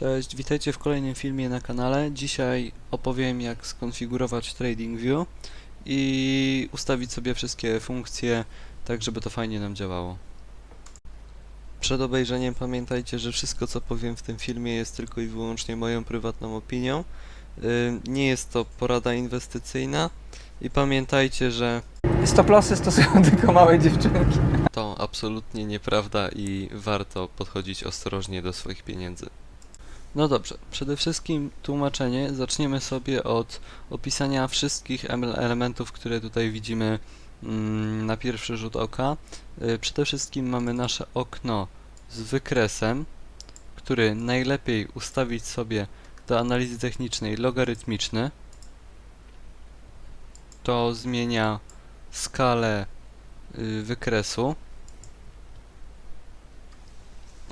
Cześć, witajcie w kolejnym filmie na kanale. Dzisiaj opowiem jak skonfigurować TradingView i ustawić sobie wszystkie funkcje tak, żeby to fajnie nam działało. Przed obejrzeniem pamiętajcie, że wszystko co powiem w tym filmie jest tylko i wyłącznie moją prywatną opinią. Nie jest to porada inwestycyjna i pamiętajcie, że Stop lossy stosują tylko małe dziewczynki. to absolutnie nieprawda i warto podchodzić ostrożnie do swoich pieniędzy. No dobrze, przede wszystkim tłumaczenie. Zaczniemy sobie od opisania wszystkich em- elementów, które tutaj widzimy mm, na pierwszy rzut oka. Y, Przede wszystkim mamy nasze okno z wykresem, który najlepiej ustawić sobie do analizy technicznej logarytmiczny. To zmienia skalę y, wykresu.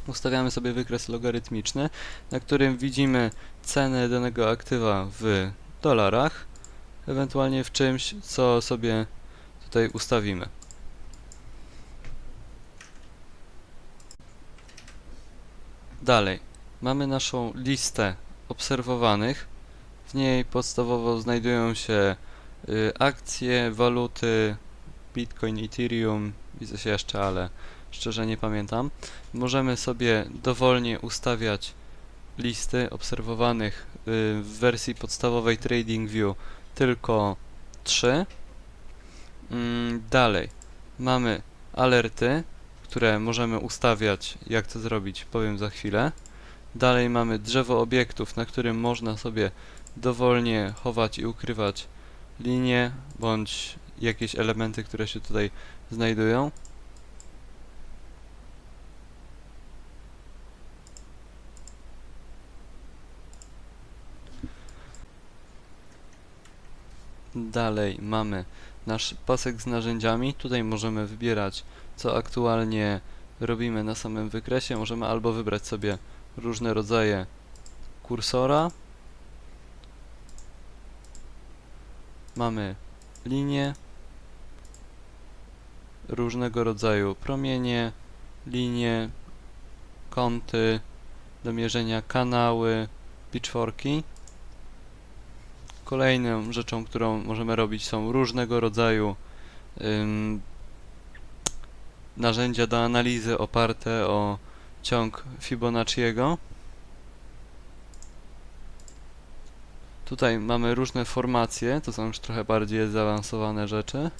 Ustawiamy sobie wykres logarytmiczny, na którym widzimy cenę danego aktywa w dolarach, ewentualnie w czymś, co sobie tutaj ustawimy. Dalej, mamy naszą listę obserwowanych. W niej podstawowo znajdują się y, akcje, waluty, Bitcoin, Ethereum i coś jeszcze, ale szczerze nie pamiętam. Możemy sobie dowolnie ustawiać listy obserwowanych y, w wersji podstawowej TradingView tylko 3. Mm, Dalej mamy alerty, które możemy ustawiać. Jak to zrobić, powiem za chwilę. Dalej mamy drzewo obiektów, na którym można sobie dowolnie chować i ukrywać linie bądź jakieś elementy, które się tutaj znajdują. Dalej mamy nasz pasek z narzędziami. Tutaj możemy wybierać, co aktualnie robimy na samym wykresie. Możemy albo wybrać sobie różne rodzaje kursora. Mamy linie, różnego rodzaju promienie, linie, kąty, do mierzenia kanały, pitchforki. Kolejną rzeczą, którą możemy robić są różnego rodzaju ym, narzędzia do analizy oparte o ciąg Fibonacciego. Tutaj mamy różne formacje, to są już trochę bardziej zaawansowane rzeczy.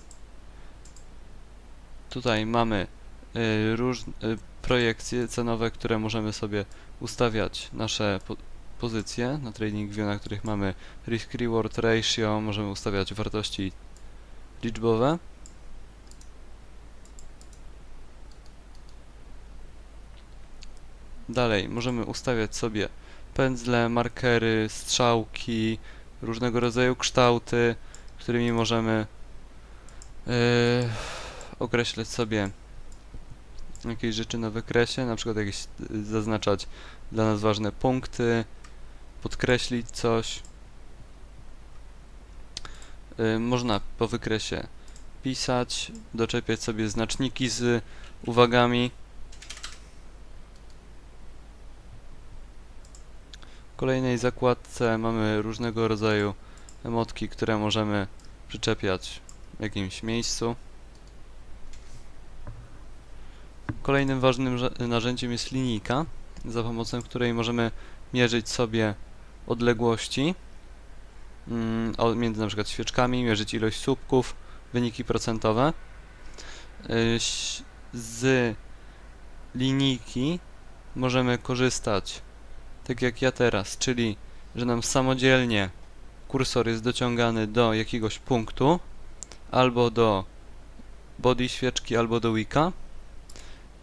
Tutaj mamy y, róż, y, projekcje cenowe, które możemy sobie ustawiać nasze pozycje na TradingView, na których mamy risk reward ratio, możemy ustawiać wartości liczbowe. Dalej możemy ustawiać sobie pędzle, markery, strzałki, różnego rodzaju kształty, którymi możemy yy, określać sobie jakieś rzeczy na wykresie, na przykład jakieś y, zaznaczać dla nas ważne punkty, podkreślić coś. Y, Można po wykresie pisać, doczepiać sobie znaczniki z uwagami. W kolejnej zakładce mamy różnego rodzaju emotki, które możemy przyczepiać w jakimś miejscu. Kolejnym ważnym narzędziem jest linijka, za pomocą której możemy mierzyć sobie odległości mm, między na przykład świeczkami, mierzyć ilość słupków, wyniki procentowe. Y, Z linijki możemy korzystać tak jak ja teraz, czyli że nam samodzielnie kursor jest dociągany do jakiegoś punktu albo do body świeczki, albo do wicka.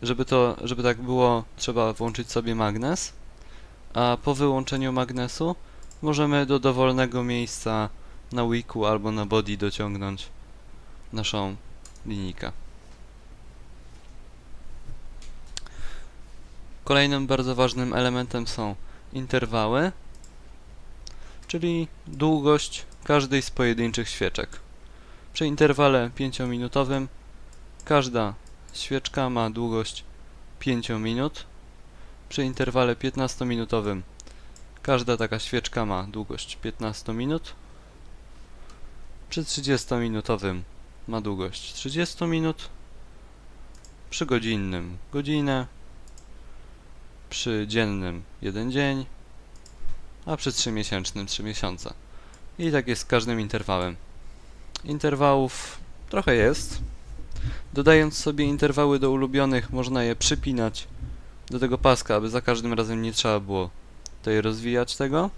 Żeby to, żeby tak było, trzeba włączyć sobie magnes a po wyłączeniu magnesu możemy do dowolnego miejsca na wiku albo na body dociągnąć naszą linijkę. Kolejnym bardzo ważnym elementem są interwały, czyli długość każdej z pojedynczych świeczek. Przy interwale 5-minutowym każda świeczka ma długość 5 minut, przy interwale 15-minutowym Każda taka świeczka ma długość 15 minut. Przy 30-minutowym ma długość 30 minut. Przy godzinnym godzinę. Przy dziennym 1 dzień. A przy 3-miesięcznym 3 miesiące. I tak jest z każdym interwałem. Interwałów trochę jest. Dodając sobie interwały do ulubionych, można je przypinać do tego paska, aby za każdym razem nie trzeba było tutaj rozwijać tego.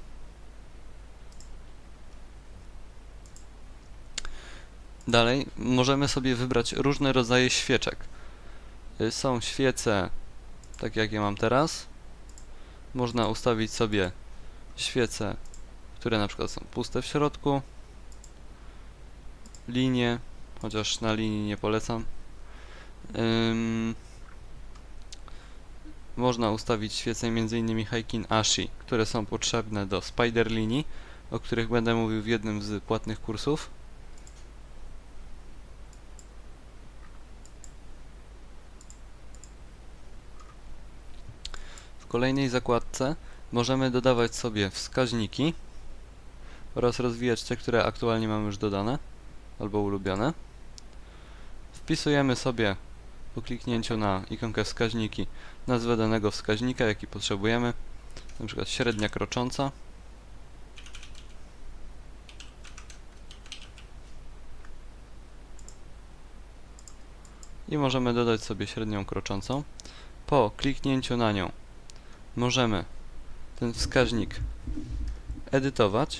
Dalej możemy sobie wybrać różne rodzaje świeczek. Y, Są świece, tak jak je mam teraz. Można ustawić sobie świece, które na przykład są puste w środku. Linie, chociaż na linii nie polecam. Można ustawić świece m.in. Heikin Ashi, które są potrzebne do spider linii, o których będę mówił w jednym z płatnych kursów. W kolejnej zakładce możemy dodawać sobie wskaźniki oraz rozwijać te, które aktualnie mamy już dodane albo ulubione. Wpisujemy sobie po kliknięciu na ikonkę wskaźniki nazwę danego wskaźnika, jaki potrzebujemy, przykład średnia krocząca. I możemy dodać sobie średnią kroczącą. Po kliknięciu na nią możemy ten wskaźnik edytować,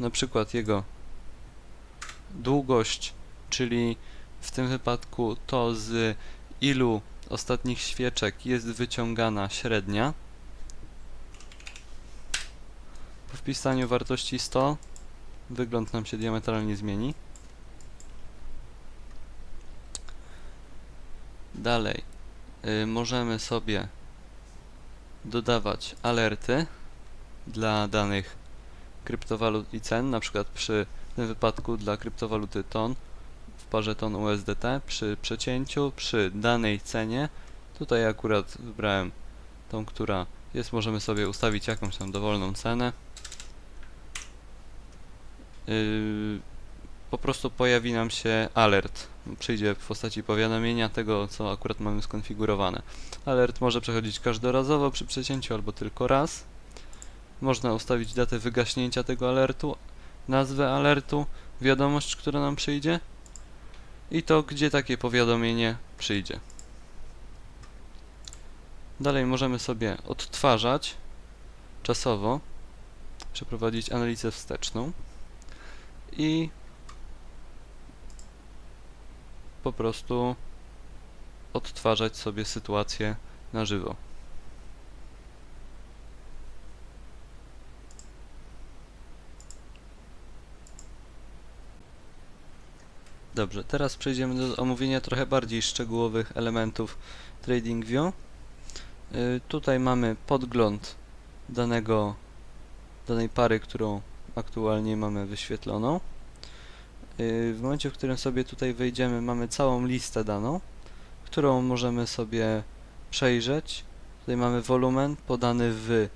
na przykład jego długość, czyli w tym wypadku to z ilu ostatnich świeczek jest wyciągana średnia. Po wpisaniu wartości 100 wygląd nam się diametralnie zmieni. Dalej y, możemy sobie dodawać alerty dla danych kryptowalut i cen, na przykład przy tym wypadku dla kryptowaluty TON parze TON USDT przy przecięciu, przy danej cenie. Tutaj akurat wybrałem tą, która jest, możemy sobie ustawić jakąś tam dowolną cenę. Yy, po prostu pojawi nam się alert. Przyjdzie w postaci powiadomienia tego, co akurat mamy skonfigurowane. Alert może przechodzić każdorazowo przy przecięciu albo tylko raz. Można ustawić datę wygaśnięcia tego alertu, nazwę alertu, wiadomość, która nam przyjdzie i to, gdzie takie powiadomienie przyjdzie. Dalej możemy sobie odtwarzać czasowo, przeprowadzić analizę wsteczną i po prostu odtwarzać sobie sytuację na żywo. Dobrze, teraz przejdziemy do omówienia trochę bardziej szczegółowych elementów TradingView. Y, tutaj mamy podgląd danego, danej pary, którą aktualnie mamy wyświetloną. Y, w momencie, w którym sobie tutaj wejdziemy, mamy całą listę daną, którą możemy sobie przejrzeć. Tutaj mamy wolumen podany w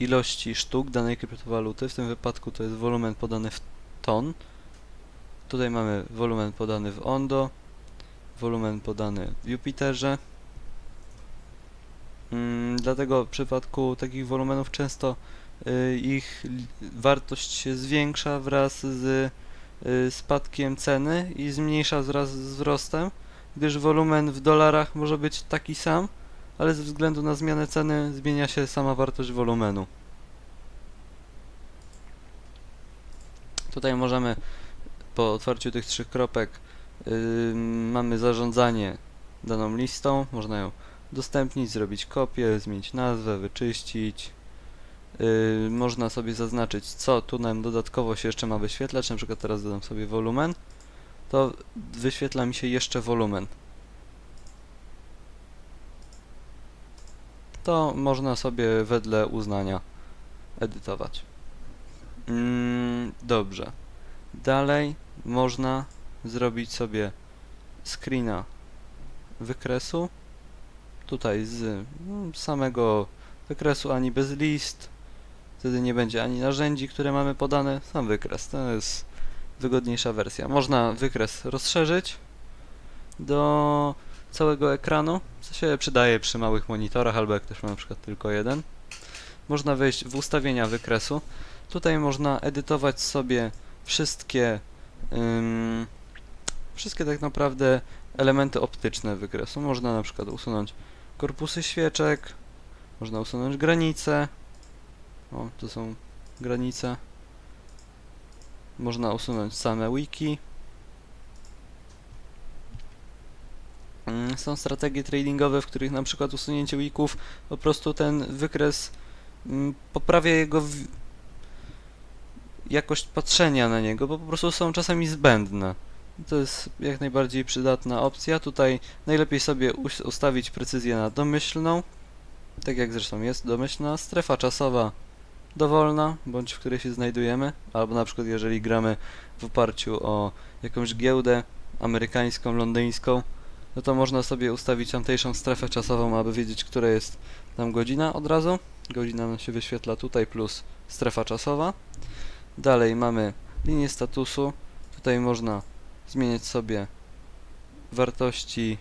ilości sztuk danej kryptowaluty, w tym wypadku to jest wolumen podany w ton. Tutaj mamy wolumen podany w Ondo, wolumen podany w Jupiterze. Mm, dlatego w przypadku takich wolumenów często y, ich wartość się zwiększa wraz z y, spadkiem ceny i zmniejsza wraz z wzrostem, gdyż wolumen w dolarach może być taki sam, ale ze względu na zmianę ceny zmienia się sama wartość wolumenu. Tutaj możemy po otwarciu tych trzech kropek yy, mamy zarządzanie daną listą, można ją udostępnić, zrobić kopię, zmienić nazwę, wyczyścić. Yy, można sobie zaznaczyć, co tu nam dodatkowo się jeszcze ma wyświetlać, na przykład teraz dodam sobie wolumen, to wyświetla mi się jeszcze wolumen. To można sobie wedle uznania edytować. Mm, dobrze. Dalej można zrobić sobie screena wykresu. Tutaj z mm, samego wykresu ani bez list, Wtedy nie będzie ani narzędzi, które mamy podane, sam wykres. To jest wygodniejsza wersja. Można wykres rozszerzyć do całego ekranu, co się przydaje przy małych monitorach, albo jak ktoś ma na przykład tylko jeden. Można wejść w ustawienia wykresu. Tutaj można edytować sobie wszystkie wszystkie tak naprawdę elementy optyczne wykresu. Można na przykład usunąć korpusy świeczek, można usunąć granice. O, to są granice. Można usunąć same wiki. Są strategie tradingowe, w których na przykład usunięcie wików po prostu ten wykres poprawia jego. Jakość patrzenia na niego, bo po prostu są czasami zbędne. To jest jak najbardziej przydatna opcja. Tutaj najlepiej sobie us- ustawić precyzję na domyślną, tak jak zresztą jest domyślna. Strefa czasowa dowolna, bądź w której się znajdujemy, albo na przykład jeżeli gramy w oparciu o jakąś giełdę amerykańską, londyńską, no to można sobie ustawić tamtejszą strefę czasową, aby wiedzieć, która jest tam godzina od razu. Godzina się wyświetla tutaj plus strefa czasowa. Dalej mamy linię statusu. Tutaj można zmieniać sobie wartości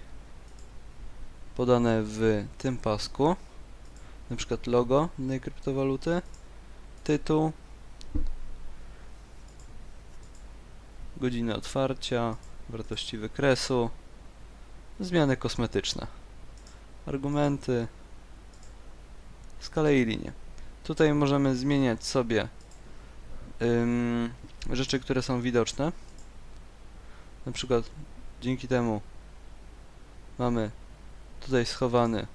podane w tym pasku. Na przykład logo danej kryptowaluty, tytuł, godziny otwarcia, wartości wykresu, zmiany kosmetyczne, argumenty, skalę i linię. Tutaj możemy zmieniać sobie ym, rzeczy, które są widoczne. Na przykład dzięki temu mamy tutaj schowany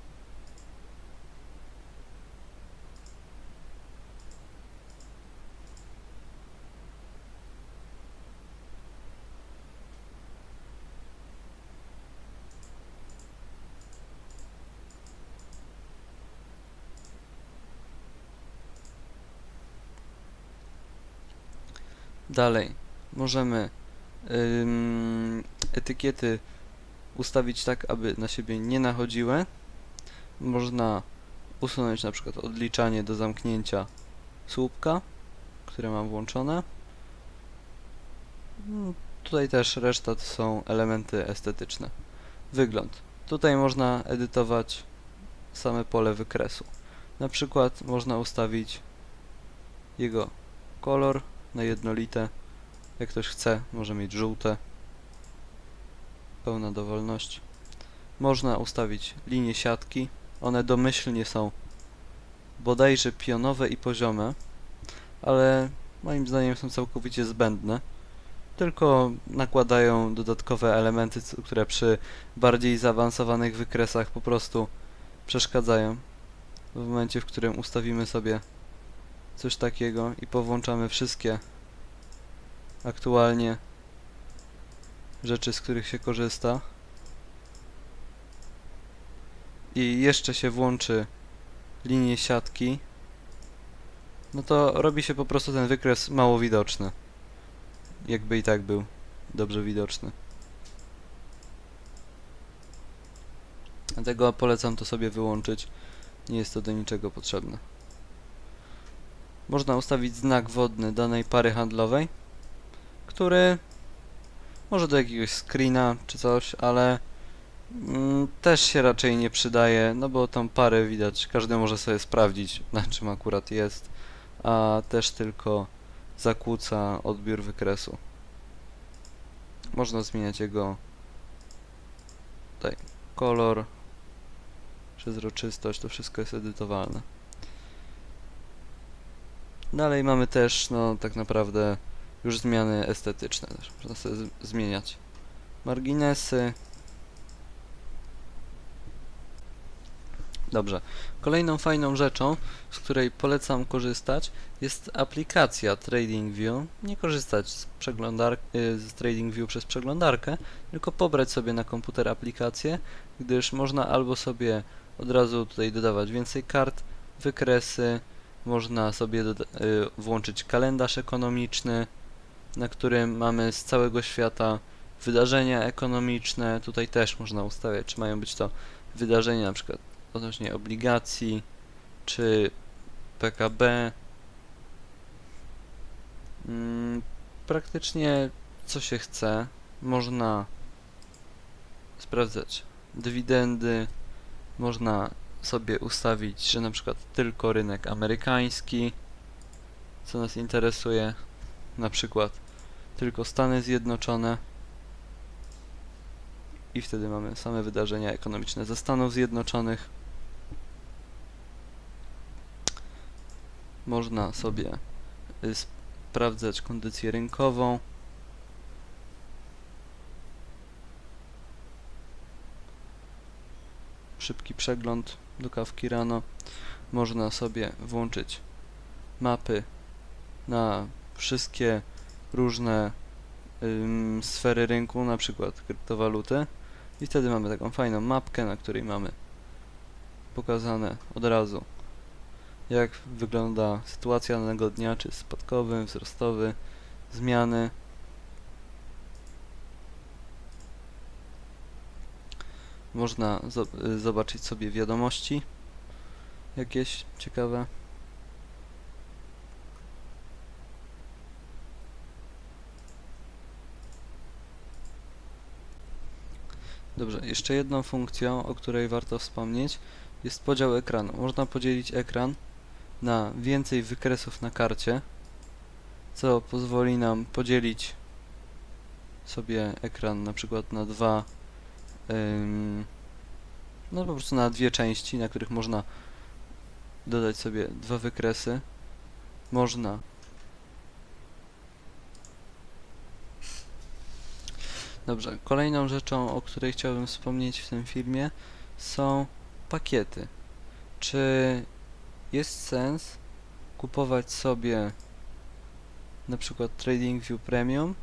Dalej, możemy ym, etykiety ustawić tak, aby na siebie nie nachodziły. Można usunąć na przykład odliczanie do zamknięcia słupka, które mam włączone. Mm, Tutaj też reszta to są elementy estetyczne. Wygląd. Tutaj można edytować same pole wykresu. Na przykład można ustawić jego kolor na jednolite. Jak ktoś chce, może mieć żółte. Pełna dowolność. Można ustawić linie siatki. One domyślnie są bodajże pionowe i poziome, ale moim zdaniem są całkowicie zbędne. Tylko nakładają dodatkowe elementy, które przy bardziej zaawansowanych wykresach po prostu przeszkadzają. W momencie, w którym ustawimy sobie coś takiego i powłączamy wszystkie aktualnie rzeczy, z których się korzysta i jeszcze się włączy linię siatki, no to robi się po prostu ten wykres mało widoczny. Jakby i tak był dobrze widoczny. Dlatego polecam to sobie wyłączyć. Nie jest to do niczego potrzebne. Można ustawić znak wodny danej pary handlowej, który może do jakiegoś screena czy coś, ale mm, też się raczej nie przydaje, no bo tą parę widać, każdy może sobie sprawdzić na czym akurat jest, a też tylko zakłóca odbiór wykresu. Można zmieniać jego tutaj kolor, przezroczystość, to wszystko jest edytowalne. Dalej mamy też, no tak naprawdę już zmiany estetyczne też. Można sobie zmieniać marginesy. Dobrze. Kolejną fajną rzeczą, z której polecam korzystać, jest aplikacja TradingView. Nie korzystać z, przeglądar- y, z TradingView przez przeglądarkę, tylko pobrać sobie na komputer aplikację, gdyż można albo sobie od razu tutaj dodawać więcej kart, wykresy, można sobie y, włączyć kalendarz ekonomiczny, na którym mamy z całego świata wydarzenia ekonomiczne. Tutaj też można ustawiać, czy mają być to wydarzenia przykład odnośnie obligacji, czy PKB, Mm, praktycznie co się chce. Można sprawdzać dywidendy, można sobie ustawić, że na przykład tylko rynek amerykański, co nas interesuje, na przykład tylko Stany Zjednoczone i wtedy mamy same wydarzenia ekonomiczne ze Stanów Zjednoczonych. Można sobie y, sprawdzać kondycję rynkową. Szybki przegląd do kawki rano. Można sobie włączyć mapy na wszystkie różne ym, sfery rynku, na przykład kryptowaluty. I wtedy mamy taką fajną mapkę, na której mamy pokazane od razu jak wygląda sytuacja danego dnia, czy spadkowy, wzrostowy, zmiany. Można y, zobaczyć sobie wiadomości jakieś ciekawe. Dobrze, jeszcze jedną funkcją, o której warto wspomnieć, jest podział ekranu. Można podzielić ekran na więcej wykresów na karcie, co pozwoli nam podzielić sobie ekran na przykład na dwa, no po prostu na dwie części, na których można dodać sobie dwa wykresy. Można Dobrze, kolejną rzeczą, o której chciałbym wspomnieć w tym filmie są pakiety. Czy jest sens kupować sobie na przykład TradingView Premium?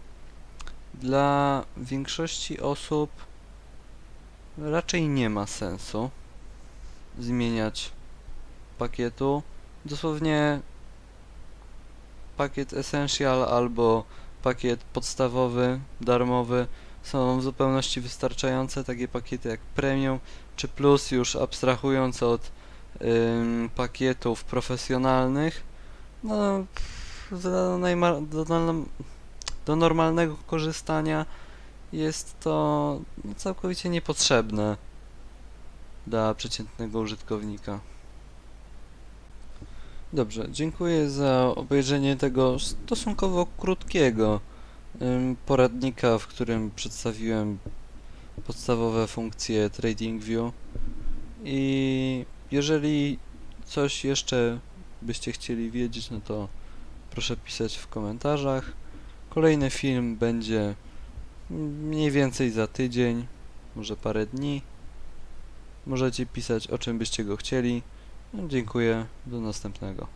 Dla większości osób raczej nie ma sensu zmieniać pakietu. Dosłownie pakiet Essential albo pakiet podstawowy, darmowy są w zupełności wystarczające. Takie pakiety jak Premium czy Plus już abstrahując od ym, pakietów profesjonalnych, no do, do, do normalnego korzystania jest to no, całkowicie niepotrzebne dla przeciętnego użytkownika. Dobrze, dziękuję za obejrzenie tego stosunkowo krótkiego poradnika, w którym przedstawiłem podstawowe funkcje TradingView i jeżeli coś jeszcze byście chcieli wiedzieć, no to proszę pisać w komentarzach. Kolejny film będzie mniej więcej za tydzień, może parę dni. Możecie pisać o czym byście go chcieli. No, dziękuję, do następnego.